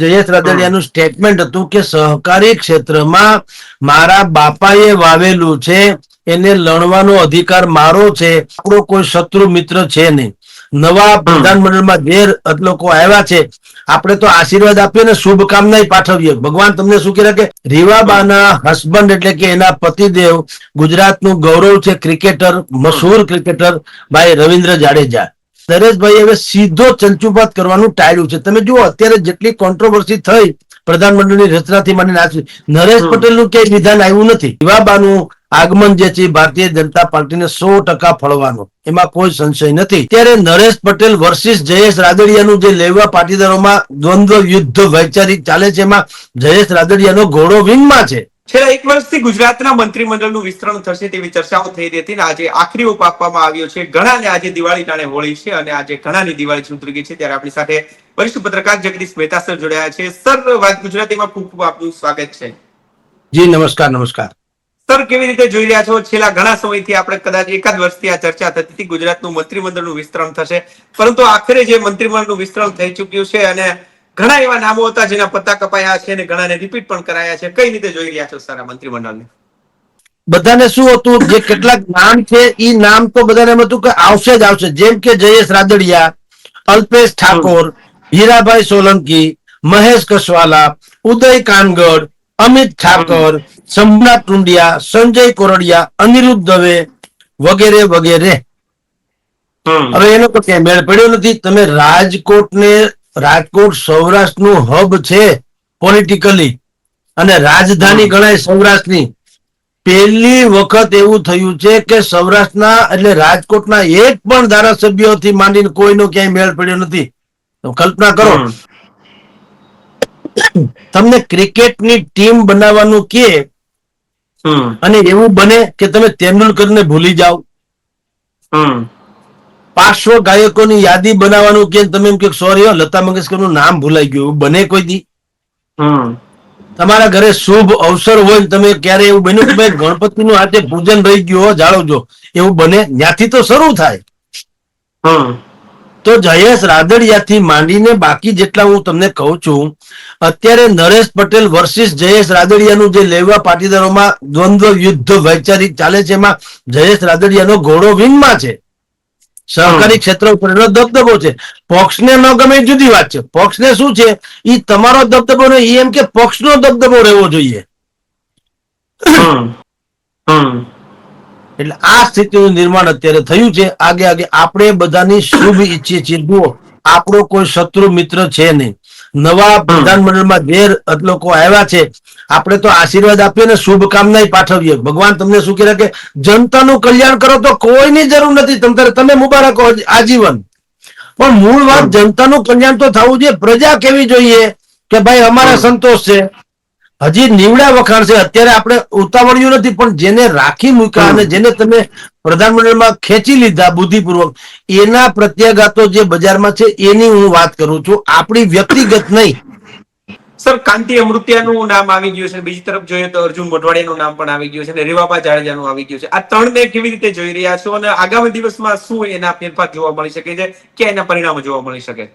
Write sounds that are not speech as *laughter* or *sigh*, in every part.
Jayesh રાદડિયાનું statement હતું કે સહકારી ક્ષેત્રમાં મારા બાપાએ વાવેલું છે એને લણવાનો અધિકાર મારો છે આપણો કોઈ શત્રુ મિત્ર છે નહીં. નવા પ્રધાનમંડળમાં જે લોકો આવ્યા છે. આપણે તો આશીર્વાદ આપીએ ને શુભકામના પાઠવીએ. ભગવાન તમને શું કહે કે રીવાબાના હસબન્ડ એટલે કે એના પતિદેવ ગુજરાતનું ગૌરવ છે ક્રિકેટર મશહૂર ક્રિકેટર ભાઈ રવિન્દ્ર જાડેજા. નરેશભાઈ હવે સીધો ચંચુપાત કરવાનું ટાળ્યું છે. તમે જુઓ અત્યારે જેટલી કોન્ટ્રોવર્સી થઈ પ્રધાનમંત્રીની રચનાથી મને આજ નરેશ. પટેલનું ક્યાંય વિધાન આવ્યું નથી. રીવાબાનું આગમન જે છે ભારતીય જનતા પાર્ટીને સો ટકા ફળવાનું. એમાં કોઈ સંશય નથી. ત્યારે નરેશ પટેલ વર્સિસ જયેશ રાદડિયાનું જે લેવા પાટીદારોમાં દ્વંદ્વ યુદ્ધ વૈચારિક ચાલે છે એમાં જયેશ રાદડિયાનો ઘોડો વિંગમાં છે. છેલ્લા એક વર્ષથી ગુજરાતના મંત્રીમંડળનું વિસ્તરણ થશે તેવી ચર્ચાઓ થઈ રહી હતી અને આજે આખરી ઓપ આપવામાં આવ્યો છે. ઘણાને આજે દિવાળી ટાણે હોળી છે અને આજે ઘણાની દિવાળી ઉતરી ગઈ છે. ત્યારે આપણી સાથે વરિષ્ઠ પત્રકાર જગદીશ મહેતા સર જોડાયા છે. સર વાત ગુજરાતીમાં ખૂબ ખૂબ આપનું સ્વાગત છે. જી નમસ્કાર નમસ્કાર. સર કેવી રીતે જોઈ રહ્યા છો? છેલ્લા ઘણા સમયથી આપણે કદાચ એકાદ વર્ષથી આ ચર્ચા થતી હતી. ગુજરાતનું મંત્રીમંડળનું વિસ્તરણ થશે. પરંતુ આખરે જે મંત્રીમંડળનું વિસ્તરણ થઈ ચૂક્યું છે અને ઘણા એવા નામો હતા જેના પત્તા કપાયા છે અને ઘણાને રિપીટ પણ કરાયા છે. કઈ રીતે જોઈ રહ્યા છો સારા મંત્રીમંડળને? બધાને શું હતું? જે કેટલાક નામ છે એ નામ તો બધાને એમ હતું કે આવશે જ આવશે. જેમ કે જયેશ રાદડિયા અલ્પેશ ઠાકોર હીરાભાઈ સોલંકી મહેશ કસવાલા ઉદય કાનગડ અમિત ઠાકર શંભુનાથ ટુંડિયા સંજય કોરડિયા અનિરુદ્ધ દવે વગેરે વગેરે. હવે એનો તો મેળ પડ્યો નથી. તમે રાજકોટને રાજકોટ સૌરાષ્ટ્રનું હબ છે પોલિટિકલી અને રાજધાની ગણાય સૌરાષ્ટ્રની. પહેલી વખત એવું થયું છે કે સૌરાષ્ટ્રના એટલે રાજકોટના એક પણ ધારાસભ્યોથી માંડીને કોઈનો ક્યાંય મેળ પડ્યો નથી. કલ્પના કરો. તમને ક્રિકેટની ટીમ બનાવવાનું કે અને એવું બને કે તમે તેંડુલકરને ભૂલી જાઓ. હમ. પાર્શ્વ ગાયકોની યાદી બનાવવાનું કે તમે એમ કે સોરી લતા મંગેશકરનું નામ ભૂલાઈ ગયું બને કોઈ દી? તમારા ઘરે શુભ અવસર હોય તમે ક્યારે એવું બન્યું કે ભાઈ ગણપતિનું આજે પૂજન રહી ગયું જાળવજો. એવું બને ત્યાંથી તો શરૂ થાય. તો જયેશ રાદડિયાથી માંડીને બાકી જેટલા હું તમને કહું છું અત્યારે નરેશ પટેલ વર્સિસ જયેશ રાદડિયાનું જે લેવા પાટીદારોમાં દ્વંદ્વ યુદ્ધ વૈચારિક ચાલે છે એમાં જયેશ રાદડિયાનો ઘોડો વિંગમાં છે. સહકારી ક્ષેત્ર ઉપર એનો દબદબો છે. પક્ષને ન ગમે એ જુદી વાત છે. પક્ષને શું છે? એ તમારો દબદબો ને એમ કે પક્ષનો દબદબો રહેવો જોઈએ. એટલે આ સ્થિતિનું નિર્માણ અત્યારે થયું છે. આગે આગે આપણે બધાની શુભ ઈચ્છીએ છીએ. જુઓ આપણો કોઈ શત્રુ મિત્ર છે નહીં. નવા પ્રધાનમંડળમાં જે લોકો આવ્યા છે. આપણે તો આશીર્વાદ આપીએ ને શુભકામના પાઠવીએ. ભગવાન તમને શું કહે કે જનતાનું કલ્યાણ કરો તો કોઈની જરૂર નથી. તમને તમે મુબારક આજીવન. પણ મૂળ વાત જનતાનું કલ્યાણ તો થવું જોઈએ. પ્રજા કેવી જોઈએ? કે ભાઈ અમારે સંતોષ છે. હજી નીવડા વખાણ છે. અત્યારે આપણે ઉતાવળ્યું નથી પણ જેને રાખી મૂક્યા અને જેને તમે પ્રધાનમંડળમાં ખેંચી લીધા બુદ્ધિપૂર્વક એના પ્રત્યાઘાતો જે બજારમાં છે એની હું વાત કરું છું. આપણી વ્યક્તિગત નહીં. સર કાંતિ અમૃત્યાનું નામ આવી ગયું છે. બીજી તરફ જોઈએ તો અર્જુન મોઢવાડિયાનું નામ પણ આવી ગયું છે અને રેવાબા જાડેજાનું આવી ગયું છે. આ ત્રણને કેવી રીતે જોઈ રહ્યા છો અને આગામી દિવસમાં શું એના ફેરફાર જોવા મળી શકે છે? કે એના પરિણામો જોવા મળી શકે?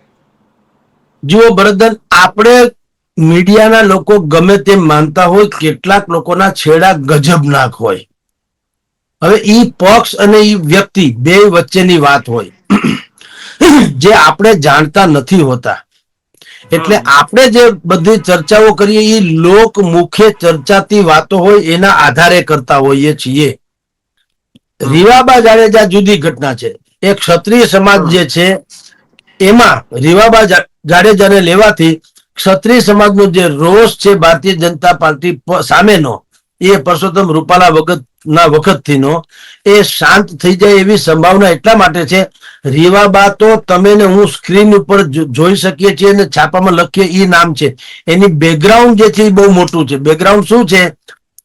જુઓ ભરતન આપણે મીડિયાના લોકો ગમે તેમ માનતા હોય કેટલાક લોકોના છેડા ગજબનાક હોય. હવે ઈ પક્ષ અને ઈ વ્યક્તિ બે વચ્ચેની વાત હોય. જે આપણે જાણતા નથી હોતા. એટલે આપણે જે બધી ચર્ચાઓ કરીએ એ લોક મુખે ચર્ચાતી વાતો હોય એના આધારે કરતા હોઈએ છીએ. રીવાબા જાડેજા જુદી ઘટના છે. એક ક્ષત્રિય સમાજ જે છે એમાં રીવાબા જાડેજાને લેવાથી ક્ષત્રિય સમાજનો જે રોષ છે ભારતીય જનતા પાર્ટી સામેનો, એ પરસોત્તમ રૂપાલા વખત ના વખતથીનો, એ શાંત થઈ જાય એવી સંભાવના એટલા માટે છે રીવાબા તો તમે ને હું સ્ક્રીન ઉપર જોઈ શકીએ છીએ અને છાપામાં લખીએ એ નામ છે. એની બેકગ્રાઉન્ડ જે છે એ બહુ મોટું છે. બેકગ્રાઉન્ડ શું છે?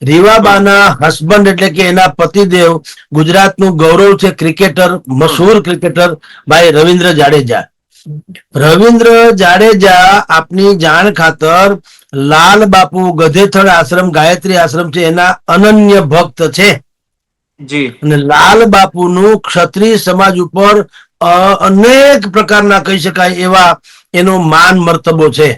રીવાબાના હસબન્ડ એટલે કે એના પતિદેવ ગુજરાતનું ગૌરવ છે ક્રિકેટર મશહૂર ક્રિકેટર ભાઈ રવિન્દ્ર જાડેજા. રવિન્દ્ર જાડેજા આપની જાણ ખાતર લાલ બાપુ ગધેથળ આશ્રમ ગાયત્રી આશ્રમ છે. એના અનન્ય ભક્ત છે. જી. અને લાલ બાપુનું ક્ષત્રિય સમાજ ઉપર અનેક પ્રકારના કહી શકાય એવા એનો માન મર્તબો છે.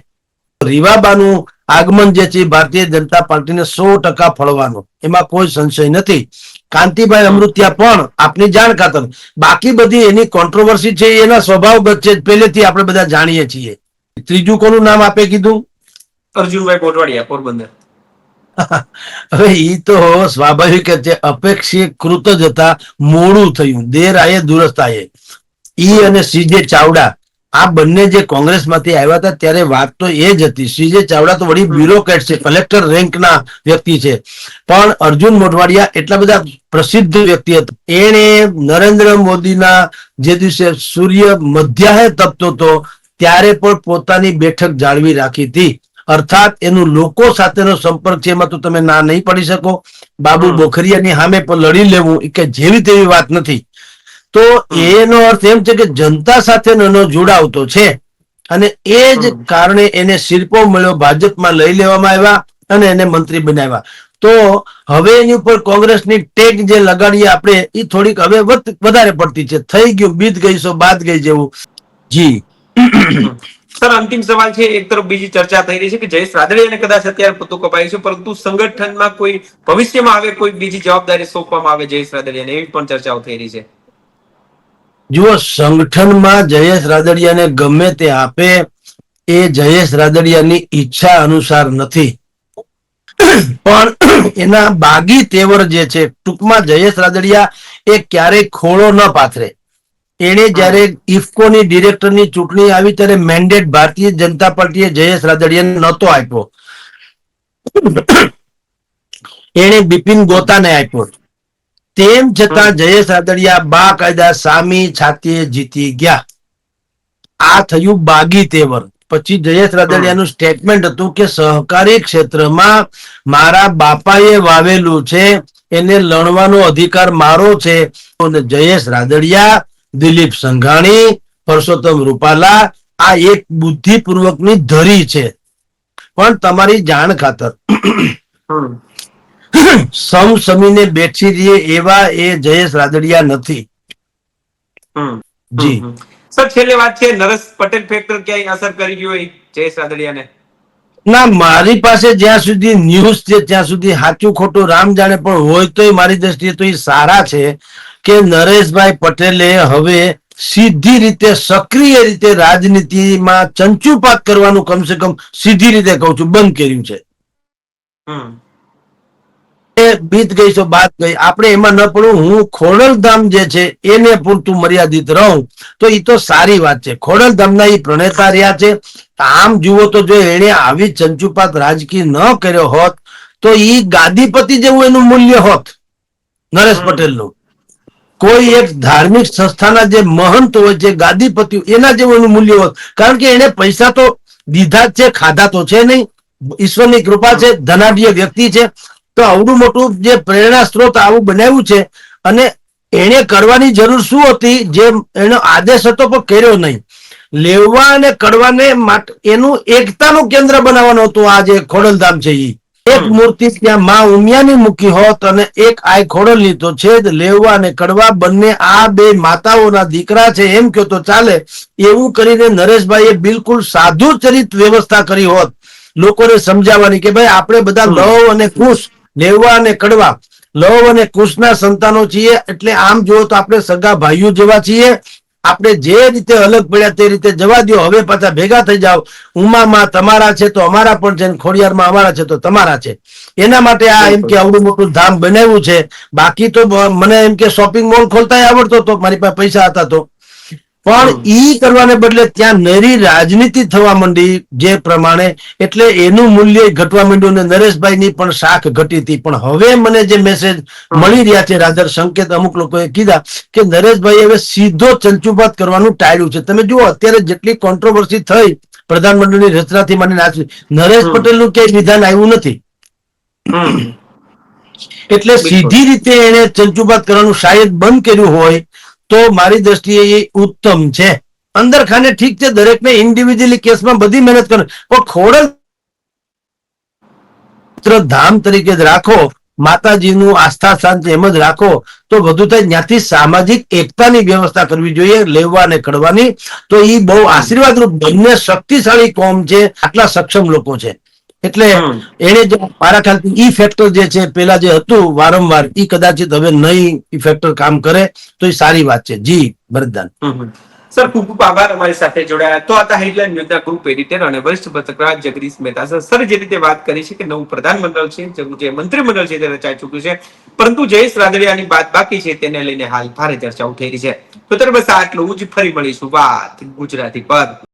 રીવાબાનું આગમન જે છે ભારતીય જનતા પાર્ટીને સો ટકા ફળવાનું. એમાં કોઈ સંશય નથી. કાંતિભાઈ અમૃતિયા પણ આપની જાણ ખાતર. બાકી બધી એની કોન્ટ્રોવર્સી છે એના સ્વભાવ છે પહેલેથી આપણે બધા જાણીએ છીએ. ત્રીજું કોનું નામ આપે કીધું? અર્જુનભાઈ કોટવાડિયા પોરબંદર. *laughs* હવે ઈ તો સ્વાભાવિક છે અપેક્ષીકૃત જ હતા મોડું થયું દેર આયે દુરસ્ત આયે. ઈ અને સીજે ચાવડા આ બંને જે કોંગ્રેસમાંથી આવ્યા હતા ત્યારે વાત તો એ જ હતી. સીજે ચાવડા તો વળી બ્યુરોક્રેટ છે કલેક્ટર રેન્કના વ્યક્તિ છે. પણ અર્જુન મોઢવાડિયા એટલા બધા પ્રસિદ્ધ વ્યક્તિ હતા. એણે નરેન્દ્ર મોદીના જે દિવસે સૂર્ય મધ્યાહે તપતો હતો ત્યારે પણ પોતાની બેઠક જાળવી રાખી હતી. અર્થાત એનું લોકો સાથેનો સંપર્ક છે એમાં તો તમે ના નહીં પડી શકો. બાબુ બોખરિયાની સામે પણ લડી લેવું કે જેવી તેવી વાત નથી. તો એનો અર્થ એમ છે કે જનતા સાથેનો જોડાવ તો છે. અને એ જ કારણે એને શિલ્પો મળ્યો ભાજપમાં લઈ લેવામાં આવ્યા અને એને મંત્રી બનાવ્યા. તો હવે એની ઉપર કોંગ્રેસની ટેગ જે લગાડીએ આપણે એ થોડીક હવે વધ- વધારે પડતી છે. થઈ ગયું બીત ગઈ સો બાદ ગઈ જેવું. જી. સર અંતિમ સવાલ છે એક તરફ બીજી ચર્ચા થઈ રહી છે કે જયેશ રાદડિયાને કદાચ અત્યારે પત્તું કપાય છે પરંતુ સંગઠનમાં કોઈ ભવિષ્યમાં આવે કોઈ બીજી જવાબદારી સોંપવામાં આવે જયેશ રાદડિયાને એવી પણ ચર્ચાઓ થઈ રહી છે. જુઓ, સંગઠનમાં જયેશ રાદડિયાને ગમે તે આપે, એ જયેશ રાદડિયાની ઈચ્છા અનુસાર નથી. પણ એના બાગી તેવર જે છે, ટૂંકમાં જયેશ રાદડિયા એ ક્યારેય ખોળો ન પાથરે. એણે જ્યારે ઇફકોની ડિરેક્ટરની ચૂંટણી આવી, ત્યારે મેન્ડેટ ભારતીય જનતા પાર્ટીએ જયેશ રાદડિયાને નહોતો આપ્યો. એણે બિપિન ગોતાને આપ્યો. તેમ છતાં જયેશ રાદડિયા બા કાયદા સામી છાતીએ જીતી ગયા. આ થયું બાગી તેવર. પછી જયેશ રાદડિયાનું સ્ટેટમેન્ટ હતું કે સહકારી ક્ષેત્રમાં મારા બાપાએ વાવેલું છે એને લણવાનો અધિકાર મારો છે. અને જયેશ રાદડિયા દિલીપ સંઘાણી પરસોત્તમ રૂપાલા આ એક બુદ્ધિપૂર્વકની ધરી છે. પણ તમારી જાણ ખાતર સમ સમીને બેઠી રહીએ એવા એ જયેશ રાદડિયા નથી. જી. સર છેલ્લે વાત છે નરેશ પટેલ ફેક્ટર ક્યાંય અસર કરી ગયું હોય જયેશ રાદડિયાને? ના મારી પાસે જ્યાં સુધી ન્યૂઝ છે ત્યાં સુધી સાચું ખોટું રામ જાણે પણ હોય તોય મારી દ્રષ્ટિએ તો એ સારા છે કે નરેશભાઈ પટેલે હવે સીધી રીતે સક્રિય રીતે રાજનીતિમાં ચંચુપાત કરવાનું કમસે કમ સીધી રીતે કહું છું બંધ કર્યું છે. બીત ગઈ છો બાત ગઈ. આપણે એમાં ન પડવું. હું ખોડલધામ જે છે એને પૂરતું મર્યાદિત રહું. તો એ તો સારી વાત છે. ખોડલધામના એ પ્રણેતા રહ્યા છે. આમ જુઓ તો જો એને આવી ચંચુપાત રાજકીય ન કર્યો હોત તો એ ગાદીપતિ જેવું એનું મૂલ્ય હોત નરેશ. પટેલનું. કોઈ એક ધાર્મિક સંસ્થાના જે મહંત હોય છે ગાદીપતિ એના જેવું એનું મૂલ્ય હોત. કારણ કે એને પૈસા તો દીધા જ છે ખાધા તો છે નહીં. ઈશ્વરની કૃપા છે ધનાઢ્ય વ્યક્તિ છે. તો આવડું મોટું જે પ્રેરણા સ્ત્રોત આવું બનાવ્યું છે અને એને કરવાની જરૂર શું હતી જે એનો આદેશ હતો પણ કર્યો નહીં. લેવા અને કડવાને એનું એકતાનું કેન્દ્ર બનાવવાનું હતું આ જે ખોડલધામ છે એ એક મૂર્તિ ત્યાં માં ઉમિયાની મૂકી હોત અને એક આય ખોડલ લીધો છે જ લેવા અને કડવા બંને આ બે માતાઓના દીકરા છે એમ કહો તો ચાલે. એવું કરીને નરેશભાઈએ બિલકુલ સાધુ ચરિત વ્યવસ્થા કરી હોત. લોકોને સમજાવવાની કે ભાઈ આપણે બધા. લવ અને કુશ લેવા અને કડવા, લવ અને કુશના સંતાનો છીએ. એટલે આમ જુઓ તો આપણે સગા ભાઈઓ જેવા છીએ. આપણે જે રીતે અલગ પડ્યા તે રીતે જવા દો હવે પાછા ભેગા થઈ જાઓ. ઉમામાં તમારા છે તો અમારા પણ છે ખોડિયારમાં અમારા છે તો તમારા છે. એના માટે આ એમ કે આવડું મોટું ધામ બનાવ્યું છે. બાકી તો મને એમ કે શોપિંગ મોલ ખોલતા આવડતો હતો મારી પાસે પૈસા હતા તો. પણ ઈ કરવાને બદલે ત્યાં નરી રાજનીતિ થવા માંડી જે પ્રમાણે એટલે એનું મૂલ્ય ઘટવા માંડ્યું ને નરેશભાઈની પણ શાખ ઘટી હતી. પણ હવે મને જે મેસેજ મળી રહ્યા છે રાધર સંકેત અમુક લોકોએ કીધા કે નરેશભાઈ હવે સીધો ચંચુપાત કરવાનું ટાળ્યું છે. તમે જુઓ અત્યારે જેટલી કોન્ટ્રોવર્સી થઈ પ્રધાનમંત્રીની રચનાથી મને સુધી, નરેશ. પટેલનું ક્યાંય વિધાન આવ્યું નથી. એટલે સીધી રીતે એને ચંચુપાત કરવાનું શાયદ બંધ કર્યું હોય તો મારી દ્રષ્ટિએ એ ઉત્તમ છે. અંદર ખાને ઠીક છે, દરેકને ઇન્ડિવિજ્યુઅલી કેસમાં બધી મહેનત કરે પણ ખોડલ ધામ તરીકે જ રાખો, માતાજીનું આસ્થા સ્થાન એમ જ રાખો, તો વધુ થાય. ત્યાંથી સામાજિક એકતાની વ્યવસ્થા કરવી જોઈએ, લેવા અને કડવાની તો એ બહુ આશીર્વાદરૂપ, બંને શક્તિશાળી કોમ છે, આટલા સક્ષમ લોકો છે. એટલે એને જે મારા ખ્યાલથી ઈ ફેક્ટર જે છે પેલા જે હતું વારંવાર ઈ કદાચિત હવે નહીં ઈ ફેક્ટર કામ કરે તો એ સારી વાત છે. જી ભરતદાન. સર ખૂબ ખૂબ આભાર અમારી સાથે જોડાયા. તો આતા હેડલાઇન યોજના ગ્રુપ એડિટર અને વરિષ્ઠ પત્રકાર જગદીશ મહેતા. સર સર જે રીતે વાત કરી છે કે નવું પ્રધાનમંડળ છે જે મંત્રીમંડળ છે તે રચાઈ ચૂક્યું છે. પરંતુ જયેશ રાદડિયાની વાત બાકી છે તેને લઈને હાલ ભારે ચર્ચાઓ થઈ રહી છે. તો ત્યારે બસ આટલું. જ ફરી મળીશું. વાત ગુજરાતી પર.